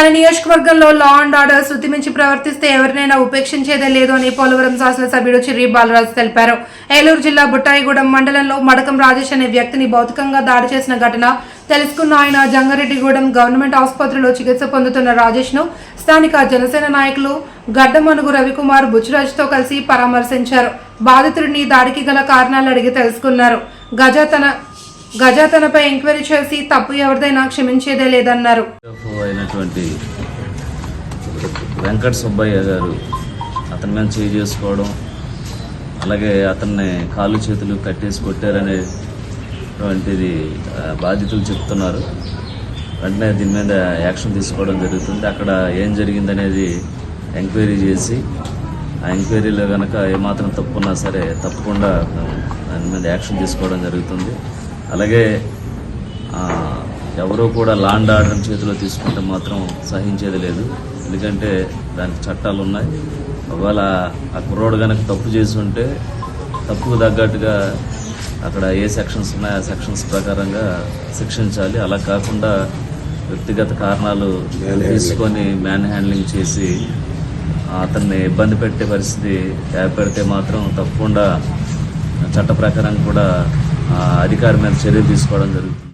తన నియోజకవర్గంలో law and order శృతి మించి ప్రవర్తిస్తే ఎవరినైనా ఉపేక్షించేదే లేదు అని పోలవరం శాసనసభ్యుడు చిర్రి బాలరాజు తెలిపారు. ఏలూరు జిల్లా బుట్టాయిగూడెం మండలంలో మడకం రాజేష్ అనే వ్యక్తిని భౌతికంగా దాడి చేసిన ఘటన తెలుసుకున్న ఆయన జంగారెడ్డిగూడెం గవర్నమెంట్ ఆసుపత్రిలో చికిత్స పొందుతున్న రాజేష్ను స్థానిక జనసేన నాయకులు గడ్డమనుగు రవికుమార్ బుచ్చిరాజుతో కలిసి పరామర్శించారు. బాధితుడిని దాడికి గల కారణాలు అడిగి తెలుసుకున్నారు. గజ తన గజ తనపై ఎంక్వైరీ చేసి తప్పు ఎవరిదైనా క్షమించేదే లేదన్నారు. అయినటువంటి వెంకట సుబ్బయ్య గారు అతని మీద చేయి చేసుకోవడం అలాగే అతన్ని కాళ్ళు చేతులు కట్టేసి కొట్టారనేటువంటిది బాధితులు చెప్తున్నారు. వెంటనే దీని మీద యాక్షన్ తీసుకోవడం జరుగుతుంది. అక్కడ ఏం జరిగిందనేది ఎంక్వైరీ చేసి ఆ ఎంక్వైరీలో కనుక ఏమాత్రం తప్పున్నా సరే తప్పకుండా దాని మీద యాక్షన్ తీసుకోవడం జరుగుతుంది. అలాగే ఎవరూ కూడా లాండ్ ఆర్డర్ చేతిలో తీసుకుంటే మాత్రం సహించేది లేదు. ఎందుకంటే దానికి చట్టాలు ఉన్నాయి. ఒకవేళ ఆ కుర్రోడు కనుక తప్పు చేసి ఉంటే తప్పుకు తగ్గట్టుగా అక్కడ ఏ సెక్షన్స్ ఉన్నాయో ఆ సెక్షన్స్ ప్రకారంగా శిక్షించాలి. అలా కాకుండా వ్యక్తిగత కారణాలు తీసుకొని మ్యాన్ హ్యాండ్లింగ్ చేసి అతన్ని ఇబ్బంది పెట్టే పరిస్థితి ఏర్పడితే మాత్రం తప్పకుండా చట్ట ప్రకారం కూడా ఆ అధికారి మీద చర్య తీసుకోవడం జరుగుతుంది.